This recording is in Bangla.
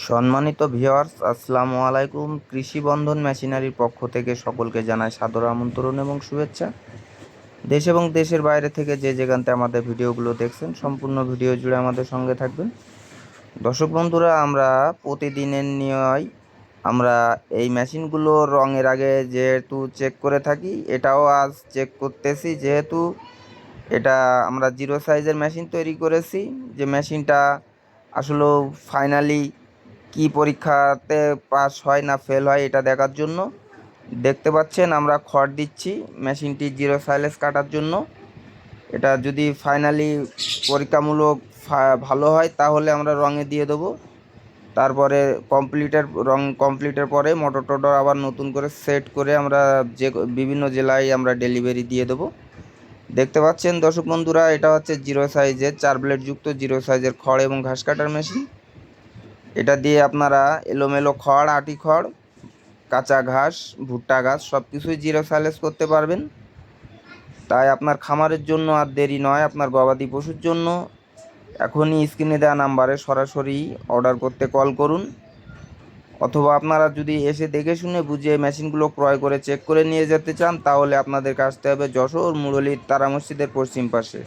সম্মানিত ভিওয়ার্স আসসালামু আলাইকুম। কৃষি বন্ধন মেশিনারির পক্ষ থেকে সকলকে জানাই সাদর আমন্ত্রণ এবং শুভেচ্ছা। দেশ এবং দেশের বাইরে থেকে যে যেখানতে আমাদের ভিডিওগুলো দেখছেন, সম্পূর্ণ ভিডিও জুড়ে আমাদের সঙ্গে থাকবেন। দর্শক বন্ধুরা, আমরা প্রতিদিনের নিয়য়, আমরা এই মেশিনগুলো রঙের আগে যেহেতু চেক করে থাকি, এটাও আজ চেক করতেছি। যেহেতু এটা আমরা জিরো সাইজের মেশিন তৈরি করেছি, যে মেশিনটা আসলে ফাইনালি কি পরীক্ষাতে পাস হয় না ফেল হয় এটা দেখার জন্য। দেখতে পাচ্ছেন আমরা খড় দিচ্ছি, মেশিনটি জিরো সাইলেন্স কাটার জন্য। এটা যদি ফাইনালি পরীক্ষামূলক ভালো হয় তাহলে আমরা রঙে দিয়ে দেবো। তারপরে কমপ্লিটের রং কমপ্লিটের পরে মোটর টোটর আবার নতুন করে সেট করে আমরা যে বিভিন্ন জেলায় আমরা ডেলিভারি দিয়ে দেবো। দেখতে পাচ্ছেন দর্শক বন্ধুরা, এটা হচ্ছে জিরো সাইজের চার ব্লেড যুক্ত জিরো সাইজের খড় এবং ঘাস কাটার মেশিন। এটা দিয়ে আপনারা এলোমেলো খড়, আটি খড়, কাঁচা ঘাস, ভুট্টা ঘাস সব কিছুই জিরো সাইলেন্স করতে পারবেন। তাই আপনার খামারের জন্য আর দেরি নয়, আপনার গবাদি পশুর জন্য। এখনই স্ক্রিনে দেওয়া নাম্বারে সরাসরি অর্ডার করতে কল করুন। অথবা আপনারা যদি এসে দেখে শুনে বুঝে মেশিনগুলো ক্রয় করে চেক করে নিয়ে যেতে চান, তাহলে আপনাদের আসতে হবে যশোর মুরলীর তারা মসজিদের পশ্চিম পাশে।